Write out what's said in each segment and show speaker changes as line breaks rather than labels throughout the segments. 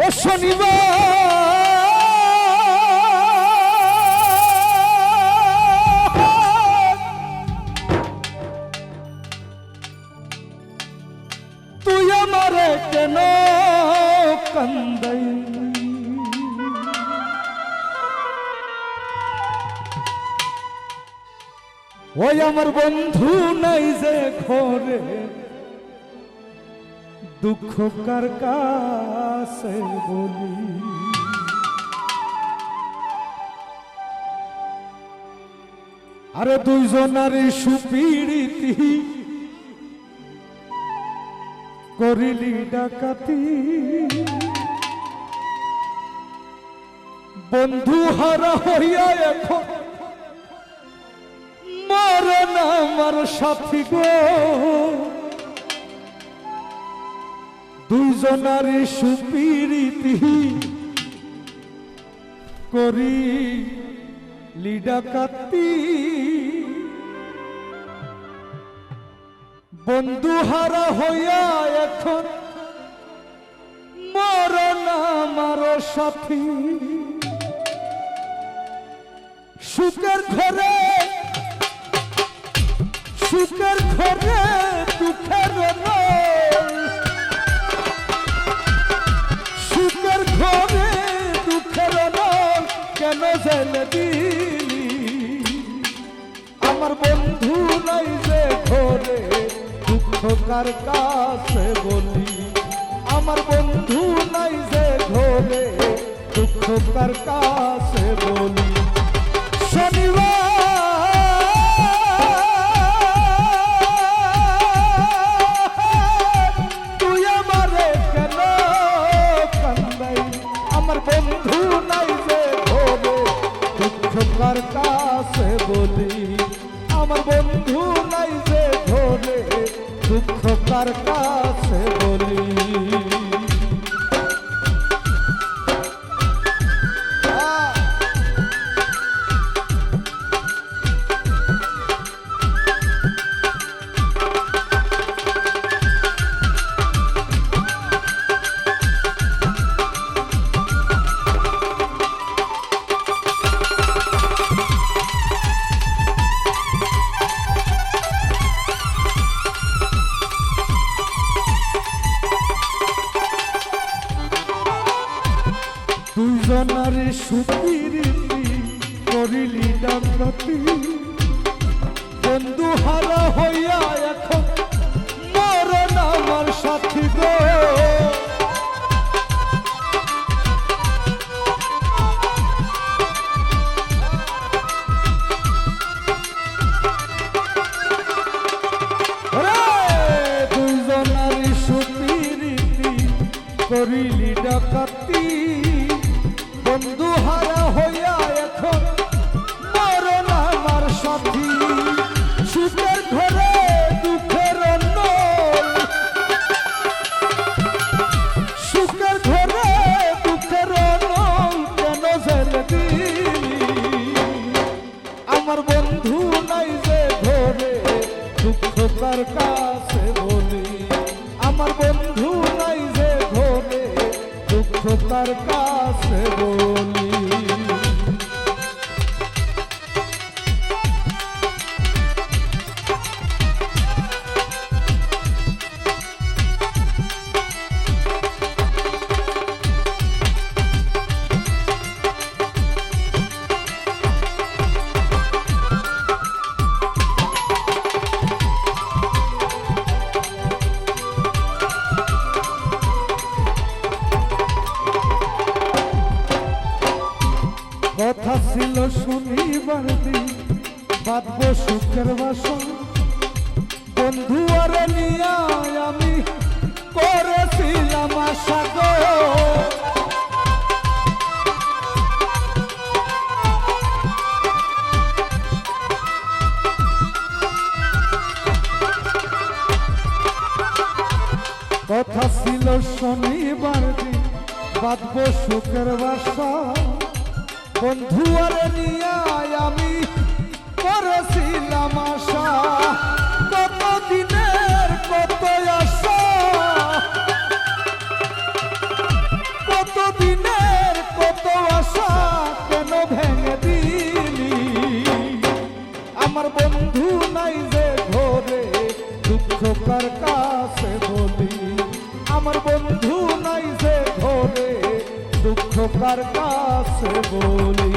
ও শনিবার। তুই আমারে কেন কান্দাই? ওই আমার বন্ধু নাই যে ঘরে। দুঃখ কার কাছে বলি? আরে দুইজনারে সুপিড়িতি করিলি ডাকাতি। বন্ধু হারা হইয়া এখন মরে না আমার সাথী গো। দুইজনারে সুপিরিতি করি লিডাকাতি বন্ধু হারা হইয়া এখন মরণ আমার সাথী। সুখের ঘরে সুখের ঘরে জেলে দিলি। আমার বন্ধু নাই যে ঘরে দুঃখ কার কাছে বলি। আমার বন্ধু নাই যে ঘরে দুঃখ কাছে বলি। শনিবার বলি আমার বন্ধু নাই যে ঘরে দুঃখ তার কাছে বলি? திரு তার কাছে বলি আমার বন্ধু নাই যে ঘরে দুঃখ তার কাছে বলি বাঁধব সুখের বাসন। বন্ধু আর নিয়া আমি করেছিলাম আশা কথা ছিল শনিবার দিন বাঁধব সুখের বাসা বন্ধু আর নিয়ে আমি আশা কত দিনের কত আশা? কত আশা, কেন ভেঙে দিলি? আমার বন্ধু নাই যে ঘরে দুঃখ কার কাছে বলি। আমার বন্ধু নাই যে ঘরে দুঃখ কার কাছে বলি।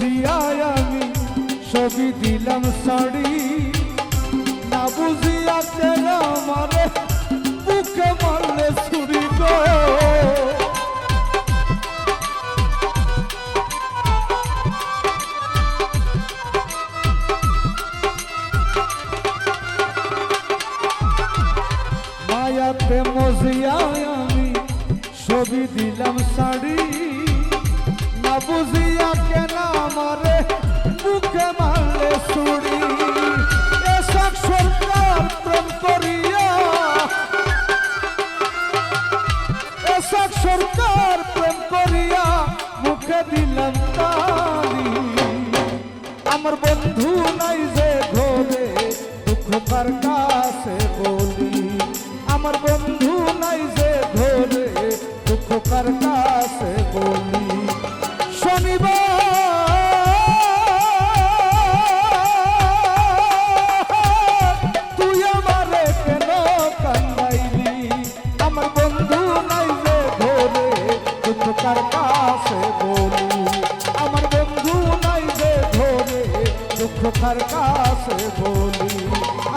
মজিয়ায় আমি ছবি দিলাম শাড়ি। না বুঝিয়া কেন মারে বুকে মারলে ছুরি মায়াতে মজিয়ায় আমি ছবি দিলাম শাড়ি। না বুঝিয়া কেন আমারে মুখে মারলে ছুরি এসব সরকার প্রেম করিয়া। এসব সরকার প্রেম করিয়া মুখে দিলাম তালি। আমার বন্ধু নাই যে ঘরে, দুঃখ কার কাছে বলি। আমার বন্ধু নাই যে ঘরে, দুঃখ কার কাছে বলি। দুঃখ কাছে বলি, আমার বন্ধু নাই যে ধরে, দুঃখ কার কাছে বলি,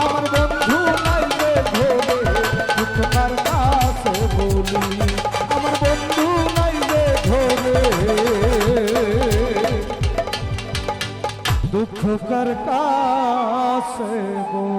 আমার বন্ধু নাই যে ধরে, দুঃখ কার কাছে বলি, আমার বন্ধু নাই যে ধরে। দুঃখ কার কাছে বলি।